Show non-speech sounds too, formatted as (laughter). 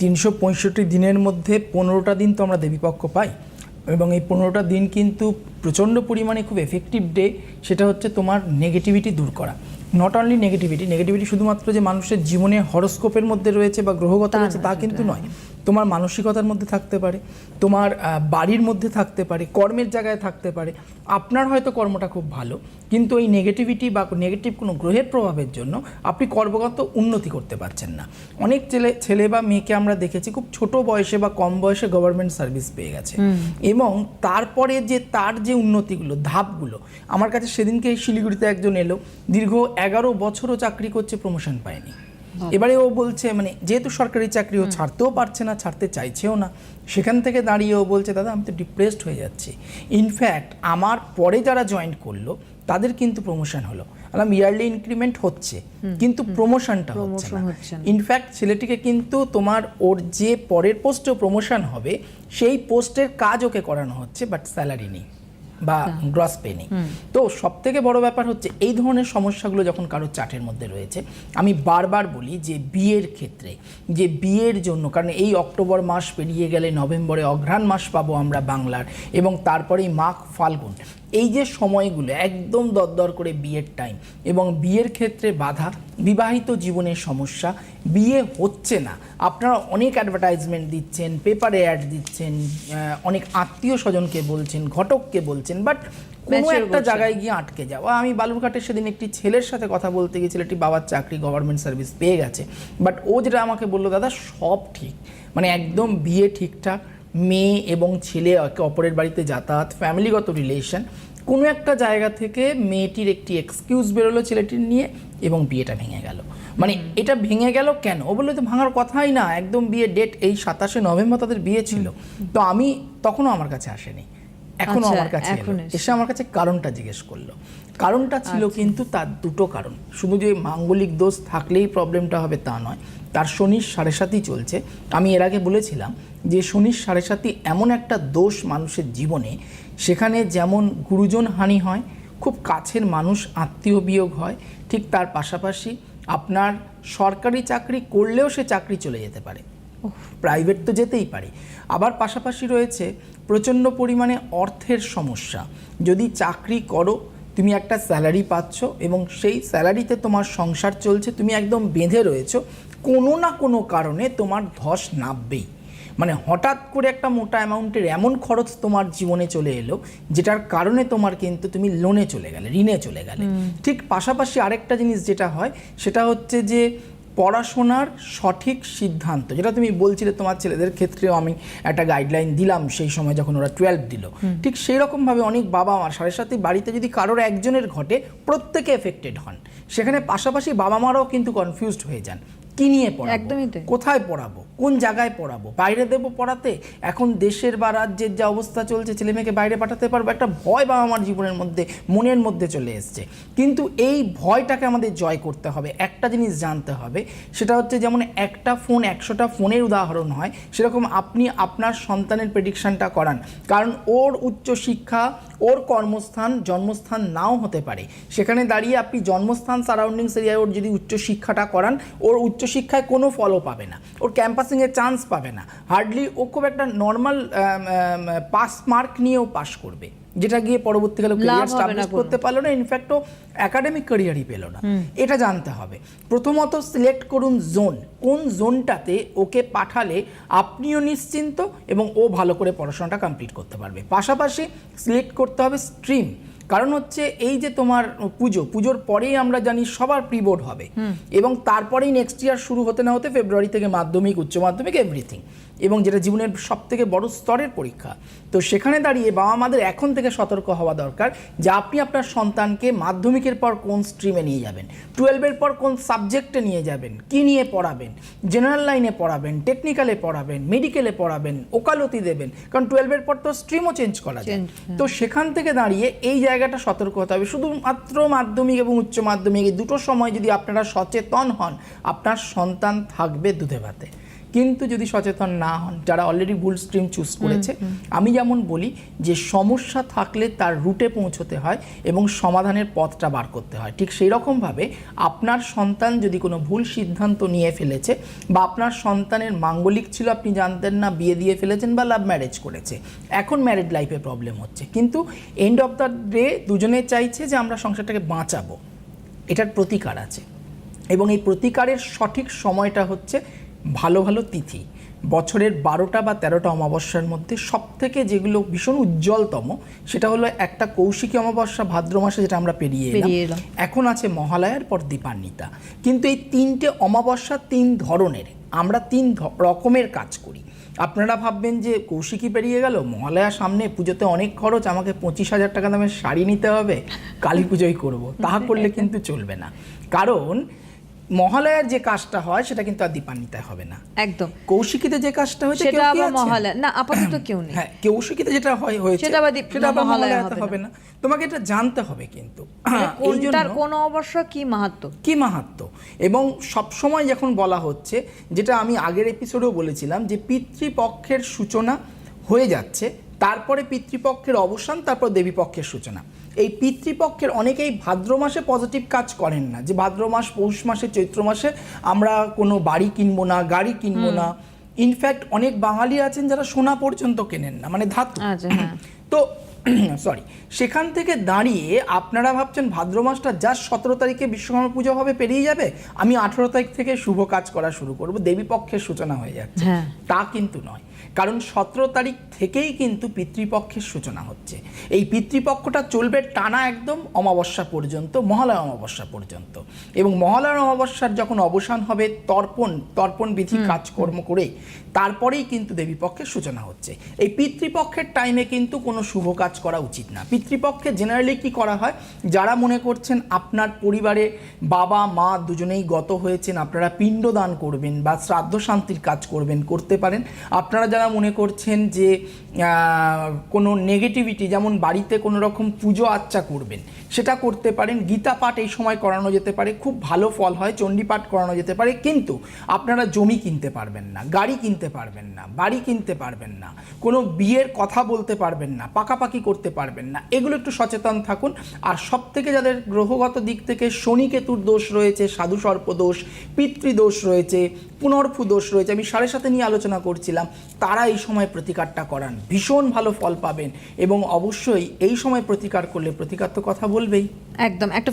তিনশো পঁয়ষট্টি দিনের মধ্যে পনেরোটা দিন তো আমরা দেবীপক্ষ পাই। এবং এই পনেরোটা দিন কিন্তু প্রচণ্ড পরিমাণে খুব এফেক্টিভ ডে সেটা হচ্ছে তোমার নেগেটিভিটি দূর করা। নট অনলি নেগেটিভিটি নেগেটিভিটি শুধুমাত্র যে মানুষের জীবনে হরস্কোপের মধ্যে রয়েছে বা গ্রহগত রয়েছে তা কিন্তু নয়। তোমার মানসিকতার মধ্যে থাকতে পারে তোমার বাড়ির মধ্যে থাকতে পারে কর্মের জায়গায় থাকতে পারে আপনার হয়তো কর্মটা খুব ভালো কিন্তু এই নেগেটিভিটি বা নেগেটিভ কোনো গ্রহের প্রভাবের জন্য আপনি কর্মগত উন্নতি করতে পারছেন না। অনেক ছেলে ছেলে বা মেয়েকে আমরা দেখেছি খুব ছোট বয়সে বা কম বয়সে গভর্নমেন্ট সার্ভিস পেয়ে গেছে। এবং তারপরে যে তার যে উন্নতিগুলো ধাপগুলো আমার কাছে সেদিনকে এই শিলিগুড়িতে একজন এলো দীর্ঘ এগারো বছরও চাকরি করছে প্রমোশন পায়নি। এবারে ও বলছে মানে যেহেতু সরকারি চাকরি ও ছাড়তেও পারছে না ছাড়তে চাইছেও না সেখান থেকে দাঁড়িয়ে ও বলছে দাদা আমি তো ডিপ্রেসড হয়ে যাচ্ছি। ইনফ্যাক্ট আমার পরে যারা জয়েন করল তাদের কিন্তু প্রমোশন হলো। আলাম ইয়ারলি ইনক্রিমেন্ট হচ্ছে কিন্তু প্রমোশনটা হচ্ছে না। ইনফ্যাক্ট ছেলেটিকে কিন্তু তোমার ওর যে পরের পোস্টে প্রমোশন হবে সেই পোস্টের কাজ ওকে করানো হচ্ছে বাট স্যালারি নেই। বা গ্রস পে নেই তো সব থেকে বড় ব্যাপার হচ্ছে এই ধরনের সমস্যাগুলো যখন কারও চাটের মধ্যে রয়েছে আমি বারবার বলি যে বিয়ের ক্ষেত্রে যে বিয়ের জন্য কারণ এই অক্টোবর মাস পেরিয়ে গেলে নভেম্বরে অঘ্রাণ মাস পাবো আমরা বাংলার এবং তারপরেই মাঘ ফাল্গুন। এই যে সময়গুলো একদম দরদর করে বিয়ের টাইম এবং বিয়ের ক্ষেত্রে বাধা বিবাহিত জীবনের সমস্যা বিয়ে হচ্ছে না। আপনারা অনেক অ্যাডভার্টাইজমেন্ট দিচ্ছেন পেপারে অ্যাড দিচ্ছেন অনেক আত্মীয় স্বজনকে বলছেন ঘটককে বলছেন বাট কোনো একটা জায়গায় গিয়ে আটকে যাওয়া। আমি বালুরঘাটে সেদিন একটি ছেলের সাথে কথা বলতে গিয়ে একটি বাবার চাকরি গভর্নমেন্ট সার্ভিস পেয়ে গেছে। বাট ও যেটা আমাকে বলল দাদা সব ঠিক। মানে একদম বিয়ে ঠিকঠাক। মেয়ে এবং ছেলে একে অপরের বাড়িতে যাতায়াত ফ্যামিলিগত রিলেশন কোনো একটা জায়গা থেকে মেয়েটির একটি এক্সকিউজ বেরোলো ছেলেটির নিয়ে এবং বিয়েটা ভেঙে গেল। মানে এটা ভেঙে গেল কেন? ও বলল তো ভাঙার কথাই না। একদম বিয়ে ডেট এই সাতাশে নভেম্বর তাদের বিয়ে ছিল। তো আমি তখনও আমার কাছে আসেনি। এখনও আচ্ছা, আমার কাছে। এসে আমার কাছে কারণটা জিজ্ঞেস করল। কারণটা ছিল আচ্ছা। কিন্তু তার দুটো কারণ। শুধু যে মাঙ্গলিক দোষ থাকলেই প্রবলেমটা হবে তা নয়। তার শনির সাড়ে সাতই চলছে। আমি এর আগে বলেছিলাম যে শনির সাড়ে সাতই এমন একটা দোষ মানুষের জীবনে সেখানে যেমন গুরুজন হানি হয় খুব কাছের মানুষ আত্মীয় বিয়োগ হয় ঠিক তার পাশাপাশি আপনার সরকারি চাকরি করলেও সে চাকরি চলে যেতে পারে। প্রাইভেট তো যেতেই পারে। আবার পাশাপাশি রয়েছে প্রচণ্ড পরিমাণে অর্থের সমস্যা। যদি চাকরি করো তুমি একটা স্যালারি পাচ্ছ এবং সেই স্যালারিতে তোমার সংসার চলছে তুমি একদম বেঁধে রয়েছো কোনো না কোনো কারণে তোমার ধস নামবেই। মানে হঠাৎ করে একটা মোটা অ্যামাউন্টের এমন খরচ তোমার জীবনে চলে এলো যেটার কারণে তোমার কিন্তু তুমি লোনে চলে গেলে ঋণে চলে গেলে। ঠিক পাশাপাশি আরেকটা জিনিস যেটা হয় সেটা হচ্ছে যে পড়াশোনার সঠিক সিদ্ধান্ত যেটা তুমি বলছিলে তোমার ছেলেদের ক্ষেত্রেও আমি একটা গাইডলাইন দিলাম সেই সময় যখন ওরা টুয়েলভ দিল। ঠিক সেই রকমভাবে অনেক বাবা মার সাড়ে সাথে বাড়িতে যদি কারোর একজনের ঘটে প্রত্যেকে এফেক্টেড হন। সেখানে পাশাপাশি বাবা মারাও কিন্তু কনফিউজড হয়ে যান। কি নিয়ে পড়াবো। কোথায় পড়াবো? কোন জায়গায় পড়াবো? বাইরে দেবো পড়াতে? এখন দেশের বা রাজ্যের যা অবস্থা চলছে ছেলে মেয়েকে বাইরে পাঠাতে পারব? একটা ভয় বাবা আমার জীবনের মধ্যে, মনের মধ্যে চলে এসছে। কিন্তু এই ভয়টাকে আমাদের জয় করতে হবে। একটা জিনিস জানতে হবে, সেটা হচ্ছে যেমন একটা ফোন, একশোটা ফোনের উদাহরণ হয়, সেরকম আপনি আপনার সন্তানের প্রেডিকশনটা করান। কারণ ওর উচ্চশিক্ষা ওর কর্মস্থান, জন্মস্থান নাও হতে পারে। সেখানে দাঁড়িয়ে আপনি জন্মস্থান সারাউন্ডিংস এরিয়ায় ওর যদি উচ্চশিক্ষাটা করান, ওর উচ্চশিক্ষায় কোনো ফলও পাবে না। ওর ক্যাম্পাসিংয়ে চান্স পাবে না। হার্ডলি ও খুব একটা নর্মাল পাস মার্ক নিয়েও পাস করবে যেটা গিয়ে পরবর্তীকালে ক্যারিয়ার কোনো। করতে পারল না ইনফ্যাক্ট ও একাডেমিক ক্যারিয়ারই পেল না। এটা জানতে হবে। প্রথমত সিলেক্ট করুন জোন কোন জোনটাতে ওকে পাঠালে আপনিও নিশ্চিন্ত এবং ও ভালো করে পড়াশোনাটা কমপ্লিট করতে পারবে। পাশাপাশি সিলেক্ট করতে হবে স্ট্রিম কারণ হচ্ছে এই যে তোমার পুজো পুজোর পরেই আমরা জানি সবার প্রি বোর্ড হবে এবং তারপরেই নেক্সট ইয়ার শুরু হতে না হতে ফেব্রুয়ারি থেকে মাধ্যমিক উচ্চ মাধ্যমিক এভরিথিং এবং যেটা জীবনের সব থেকে বড় স্তরের পরীক্ষা। তো সেখানে দাঁড়িয়ে বাবা মাদের এখন থেকে সতর্ক হওয়া দরকার যে আপনি আপনার সন্তানকে মাধ্যমিকের পর কোন স্ট্রিমে নিয়ে যাবেন টুয়েলভের পর কোন সাবজেক্টে নিয়ে যাবেন কি নিয়ে পড়াবেন জেনারেল লাইনে পড়াবেন টেকনিক্যালে পড়াবেন মেডিকেলে পড়াবেন ওকালতি দেবেন। কারণ টুয়েলভের পর তো স্ট্রিমও চেঞ্জ করা যায়। হ্যাঁ। তো সেখান থেকে দাঁড়িয়ে এই জায়গাটা সতর্ক হতে হবে। শুধুমাত্র মাধ্যমিক এবং উচ্চ মাধ্যমিক এই দুটো সময় যদি আপনারা সচেতন হন আপনার সন্তান থাকবে দুধে ভাতে। কিন্তু যদি সচেতন না হন যারা অলরেডি ভুল স্ট্রিম চুজ করেছে আমি যেমন বলি যে সমস্যা থাকলে তার রুটে পৌঁছতে হয় এবং সমাধানের পথটা বার করতে হয়। ঠিক সেই রকমভাবে আপনার সন্তান যদি কোনো ভুল সিদ্ধান্ত নিয়ে ফেলেছে বা আপনার সন্তানের মাঙ্গলিক ছিল আপনি জানতেন না বিয়ে দিয়ে ফেলেছেন বা লাভ ম্যারেজ করেছে এখন ম্যারিড লাইফে প্রবলেম হচ্ছে। কিন্তু এন্ড অফ দ্য ডে দুজনে চাইছে যে আমরা সংসারটাকে বাঁচাবো। এটার প্রতিকার আছে। এবং এই প্রতিকারের সঠিক সময়টা হচ্ছে ভালো ভালো তিথি। বছরের বারোটা বা তেরোটা অমাবস্যার মধ্যে সব থেকে যেগুলো ভীষণ উজ্জ্বলতম সেটা হলো একটা কৌশিকী অমাবস্যা ভাদ্র মাসে যেটা আমরা পেরিয়ে এলাম। এখন আছে মহালয়ার পর দীপান্বিতা। কিন্তু এই তিনটে অমাবস্যা তিন ধরনের আমরা তিন রকমের কাজ করি। আপনারা ভাববেন যে কৌশিকী পেরিয়ে গেল মহালয়া সামনে পুজোতে অনেক খরচ আমাকে পঁচিশ হাজার টাকা দামের শাড়ি নিতে হবে কালী পুজোই করব। তাহা করলে কিন্তু চলবে না। কারণ মহালয়ার যে কাজটা হয় সেটা কিন্তু আর দীপান্বিতায় হবে না। একদম। কৌশিকীতে যে কাজটা হয়েছে সেটা কি আবার মহালয়া না আপাতত কেউ নেই। হ্যাঁ কৌশিকীতে যেটা হয় হয়েছে সেটা আবার সেটা আবার মহালয়াতে হবে না। তোমাকে এটা জানতে হবে কিন্তু। মানে কোনটার কোন অবশ্য কি মাহাত্ম? কি মাহাত্ম? এবং সবসময় যখন বলা হচ্ছে যেটা আমি আগের এপিসোডেও বলেছিলাম যে পিতৃপক্ষের সূচনা হয়ে যাচ্ছে তারপরে পিতৃপক্ষের অবসান তারপর দেবীপক্ষের সূচনা। এই পিতৃপক্ষের অনেকেই ভাদ্র মাসে পজিটিভ কাজ করেন না। যে ভাদ্র মাস পৌষ মাসে চৈত্র মাসে আমরা কোনো বাড়ি কিনবো না গাড়ি কিনবো না। ইনফ্যাক্ট অনেক বাঙালি আছেন যারা সোনা পর্যন্ত কেনেন না মানে ধাতু। আচ্ছা হ্যাঁ। তো (clears throat) সরি সেখান থেকে দাঁড়িয়ে আপনারা ভাবছেন ভাদ্র মাসটা যা সতেরো তারিখে বিশ্বকর্মা পুজো হবে পেরিয়ে যাবে? আমি আঠেরো তারিখ থেকে শুভ কাজ করা শুরু করব। দেবী পক্ষের সূচনা হয়ে যাচ্ছে। হ্যাঁ। তা কিন্তু নয়। কারণ সতেরো তারিখ থেকেই কিন্তু পিতৃপক্ষের সূচনা হচ্ছে। এই পিতৃপক্ষটা চলবে টানা একদম অমাবস্যা পর্যন্ত মহালয়া অমাবস্যা পর্যন্ত। এবং মহালয়া অমাবস্যার যখন অবসান হবে তর্পণ তর্পণ বিধি কাজকর্ম করে তারপরেই কিন্তু দেবীপক্ষের সূচনা হচ্ছে। এই পিতৃপক্ষের টাইমে কিন্তু কোনো শুভ কাজ করা উচিত না। পিতৃপক্ষে জেনারেলি কি করা হয়? যারা মনে করছেন আপনার পরিবারে বাবা মা দুজনেই গত হয়েছেন আপনারা পিণ্ডদান করবেন বা শ্রাদ্ধ শান্তির কাজ করবেন করতে পারেন। আপনারা যারা মনে করছেন যে কোনো নেগেটিভিটি যেমন বাড়িতে কোনো রকম পুজো আচ্চা করবেন, সেটা করতে পারেন। গীতা পাঠ এই সময় করানো যেতে পারে, খুব ভালো ফল হয়, চণ্ডী পাঠ করানো যেতে পারে, কিন্তু আপনারা জমি কিনতে পারবেন না, গাড়ি কিনতে পারবেন না, বাড়ি কিনতে পারবেন না, কোনো বিয়ের কথা বলতে পারবেন না, পাকাপাকি করতে পারবেন না, এগুলো একটু সচেতন থাকুন। আর সব থেকে যাদের গ্রহগত দিক থেকে শনি কেতুর দোষ রয়েছে সাধু সর্প দোষ, পিতৃদোষ রয়েছে পুনর্ফু দোষ রয়েছে, আমি সাড়ে সাথে নিয়ে আলোচনা করছিলাম তারা এই সময় প্রতিকারটা করান। ভীষণ ভালো ফল পাবেন এবং অবশ্যই এই সময় প্রতিকার করলে প্রতিকার তো কথা বলবেই। একদম। একটা